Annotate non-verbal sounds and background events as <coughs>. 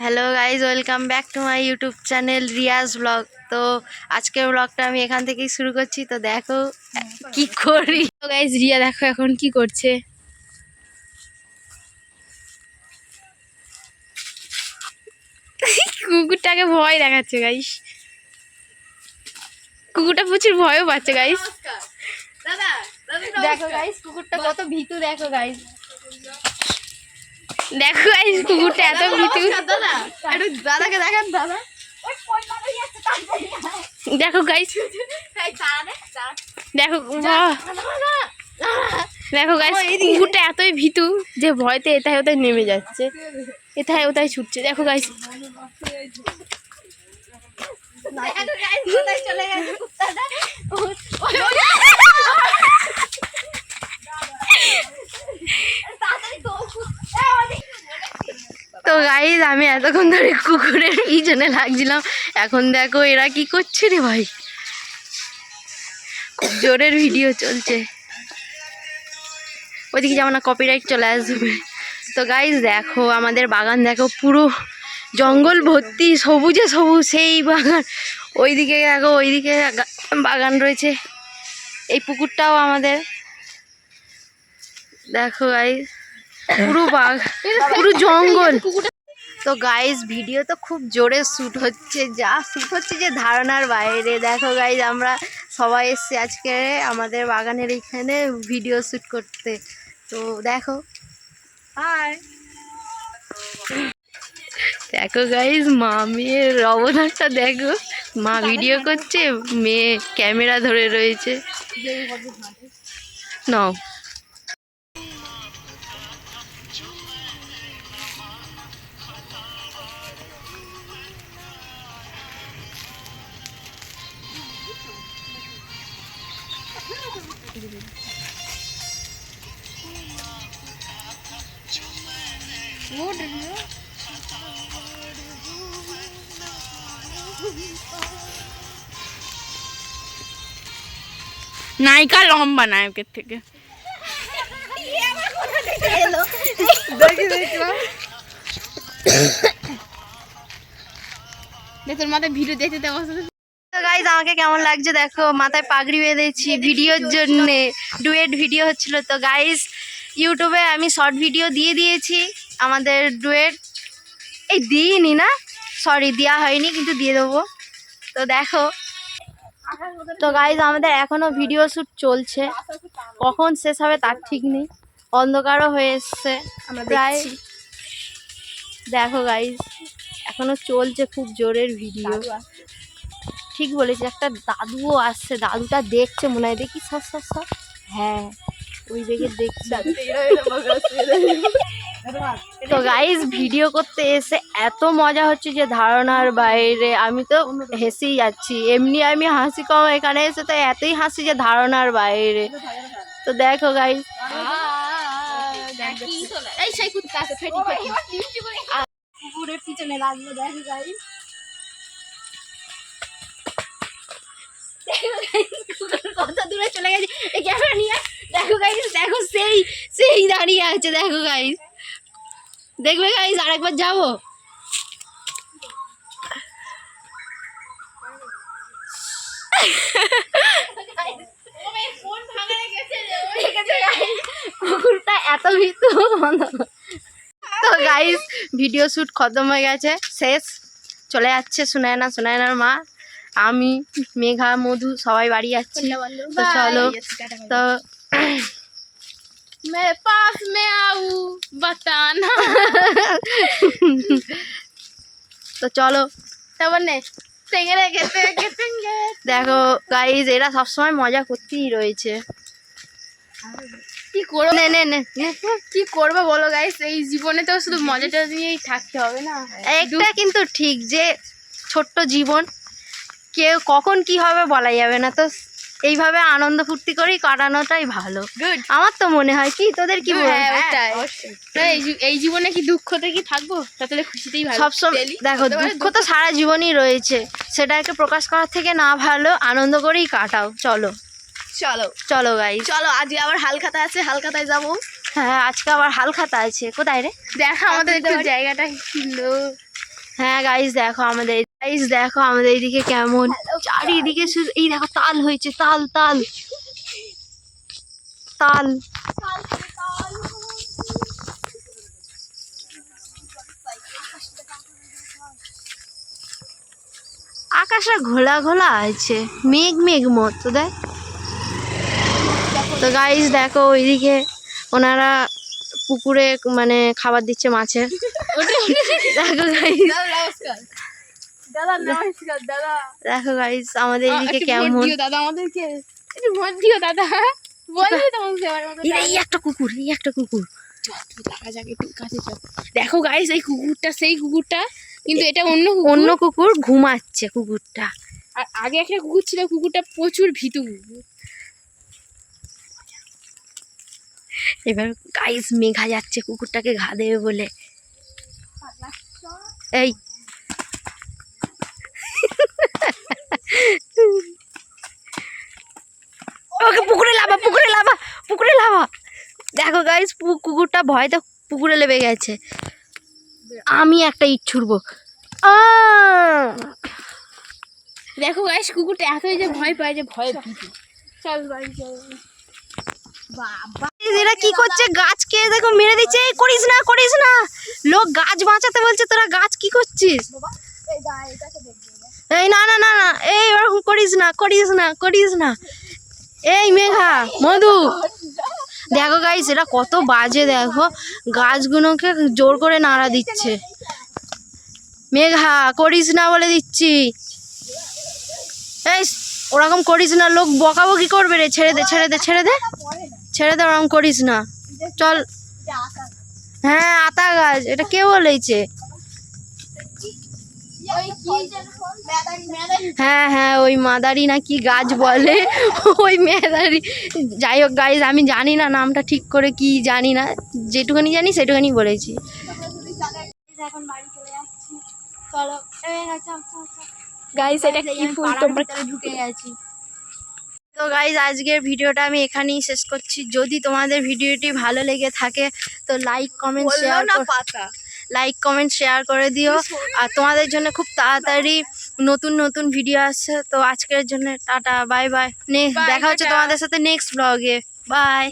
Hello guys welcome back to my YouTube channel Riyaz vlog তো আজকের ব্লগটা আমি এখান থেকেই শুরু করছি। তো দেখো কি করি? তো গাইজ রিয়া দেখো এখন কি করছে। কুকুরটাকে ভয় দেখাচ্ছে গাইস কুকুরটা প্রচুর ভয়ও পাচ্ছে গাইস দেখো গাইস কুকুরটা কত ভীতু দেখো গাইজ দেখো গাইস কুকুরটা এত ভীতু একটু দাদাকে দেখান দাদা। দেখো গাইস দেখো দেখো গাইস কুকুরটা এতই ভীতু যে ভয়তে এটাই ওটাই নেমে যাচ্ছে। এটাই ওটাই ছুটছে। দেখো গাইস <laughs> তো গাইজ আমি এতক্ষণ ধরে কুকুরের পিছনে লাগছিলাম। এখন দেখো এরা কি করছে রে ভাই? খুব জোরের ভিডিও চলছে। ওইদিকে যেমন না কপিরাইট চলে আসবে। তো গাইজ দেখো আমাদের বাগান, দেখো পুরো জঙ্গল ভর্তি, সবুজে সবুজ সেই বাগান। ওইদিকে দেখো, ওইদিকে বাগান রয়েছে। এই পুকুরটাও আমাদের। দেখো গাইজ পুরো বাগ পুরো জঙ্গল। তো গাইজ ভিডিও তো খুব জোরে শ্যুট হচ্ছে। যা শ্যুট হচ্ছে যে ধারণার বাইরে। দেখো গাইজ আমরা সবাই এসছি আজকে আমাদের বাগানের এইখানে ভিডিও শ্যুট করতে। তো দেখো। হাই দেখো গাইজ মা মেয়ের অবদানটা দেখো। মা ভিডিও করছে মেয়ে ক্যামেরা ধরে রয়েছে। নাও। নায়িকা লম্বা নায়কের থেকে। তোর মাথায় ভিডিও দেখতে দেওয়া গাইজ আমাকে কেমন লাগছে দেখো? মাথায় পাগড়ি বেঁধেছি ভিডিওর জন্য। ডুয়েট ভিডিও হচ্ছিল তো। গাইজ ইউটিউবে আমি শর্ট ভিডিও দিয়ে দিয়েছি আমাদের ডুয়েট। এই দিইনি না? সরি দেওয়া হয়নি কিন্তু দিয়ে দেবো। তো দেখো। তো গাইজ আমাদের এখনও ভিডিও শ্যুট চলছে। কখন শেষ হবে তার ঠিক নেই। অন্ধকারও হয়ে এসছে। প্রায় দেখো গাইজ এখনও চলছে খুব জোরের ভিডিও ঠিক বলেছি একটা দাদুও আসছে দাদুটা দেখছে মনে হয় দেখি সব সব সব হ্যাঁ ওই দেখে দেখছে। তো গাইজ ভিডিও করতে এসে এত মজা হচ্ছে যে ধারণার বাইরে। আমি তো হেসেই যাচ্ছি। এমনি আমি হাসি কম এখানে এসে তো এতই হাসি যে ধারণার বাইরে। তো দেখো গাইজ এই সেই কুত্তা আছে ফেটি ফেটি। কুকুরের পিছনে লাগল দেখো গাইজ কত দূরে চলে গেছে? এই ক্যামেরা নিয়ে দেখো গাইজ দেখো সেই সেই দাঁড়িয়ে আছে, দেখো গাইজ দেখবে গাইজ আরেকবার যাব? এত ভীতু তো গাইজ ভিডিও শ্যুট খতম হয়ে গেছে। শেষ। চলে যাচ্ছে সুনায়না। সুনায়নার মা আমি মেঘা মধু সবাই বাড়ি যাচ্ছি তো চলো তো <coughs> मैं पास में आऊं बताना তো চলো তারপর নে টেঙ্গেরে গেতে গেতেঙ্গে দেখো গাইজ এরা সবসময় মজা করতেই রয়েছে কি করবো নে নে নে নে। কি করবো বলো গাইস এই জীবনে তো শুধু মজাটা নিয়েই থাকতে হবে না একটা কিন্তু ঠিক যে ছোট্ট জীবন কেউ কখন কি হবে বলা যাবে না তো। এইভাবে আনন্দ ফুর্তি করেই কাটানোটাই ভালো। আমার তো মনে হয় কি তোদের কি মনে হ্যাঁ? হয়? এই জীবনে কি দুঃখতে কি থাকব? তাহলে খুশিতেই ভালো। সবসময় দেখো দুঃখ তো সারা জীবনই রয়েছে। সেটাকে প্রকাশ করার থেকে না ভালো আনন্দ করেই কাটাও। চলো। চলো। চলো ভাই চলো আজকে আবার হালখাতা আছে হালখাতায় যাব। হ্যাঁ আজকে আবার হাল খাতা আছে। কোথায় রে? দেখা আমাদের একটু জায়গাটা সুন্দর হ্যাঁ গাইস দেখো আমাদের গাইস দেখো আমাদের এইদিকে কেমন। চারিদিকে শুধু এই দেখো তাল হয়েছে তাল তাল। তাল। আকাশে ঘোলা ঘোলা আছে মেঘ মেঘ মতো দেখ। তো গাইস দেখো ওইদিকে ওনারা পুকুরে মানে খাবার দিচ্ছে মাছের। দেখো গাইস দাদা নমস্কার দাদা। দেখো গাইস আমাদের এদিকে কেমন? দাদা আমাদেরকে। একটু ভোট দিও দাদা। বলবি তোমাকে সেবার মতো এই একটা কুকুর একটা কুকুর। দেখা গাইস কুকুরটা সেই কুকুরটা কিন্তু এটা অন্য অন্য কুকুর ঘুমাচ্ছে কুকুরটা। আর আগে একটা কুকুর ছিল কুকুরটা প্রচুর ভীতু। কুকুর এবার গাইস মেঘা যাচ্ছে কুকুরটাকে ঘা দেবে বলে। এই। ওকে পুকুরে লাভা পুকুরে লাভা পুকুরে লাভা দেখো গাইস কুকুরটা ভয় ভয়তে পুকুরে লেবে গেছে। আমি একটা ইট ছুড়বো! দেখো গাইস কুকুরটা এতই যে ভয় পায় যে ভয় চল। বাড়ি চল বাবা। এরা কি করছে? গাছকে দেখো মেরে দিচ্ছে। করিস না করিস না। গাছ বাঁচাতে বলছে তোরা গাছ কি করছিস? এই না না না না এই ওরকম করিস না করিস না করিস না। এই মেঘা মধু। দেখো গাইস এরা কত বাজে দেখো। গাছগুলোকে জোর করে নাড়া দিচ্ছে। মেঘা করিস না বলে দিচ্ছি। এই ওরকম করিস না লোক বকাবকি করবে রে। ছেড়ে দে ছেড়ে দে ছেড়ে দে। ছেড়ে দে ওরকম করিস না। চল। হ্যাঁ আতা গাছ এটা কে বলেছে? হ্যাঁ হ্যাঁ ওই মাদারি না কি গাছ বলে? ওই মেদারি যাই হোক গাইজ আমি জানি না নামটা ঠিক করে কি জানি না যেটুখানি জানি সেটুখানি বলেছি। গাইস এটা কি ফুল তোমরা ঢুকে গেছি। তো গাইজ আজকের ভিডিওটা আমি এখানেই শেষ করছি। যদি তোমাদের ভিডিওটি ভালো লেগে থাকে তো লাইক কমেন্ট শেয়ার পাতা। লাইক কমেন্ট শেয়ার করে দিও। আর তোমাদের জন্য খুব তাড়াতাড়ি নতুন নতুন ভিডিও আসছে। তো আজকের জন্য টাটা বাই বাই নেক্সট দেখা হচ্ছে তোমাদের সাথে নেক্সট ব্লগে বাই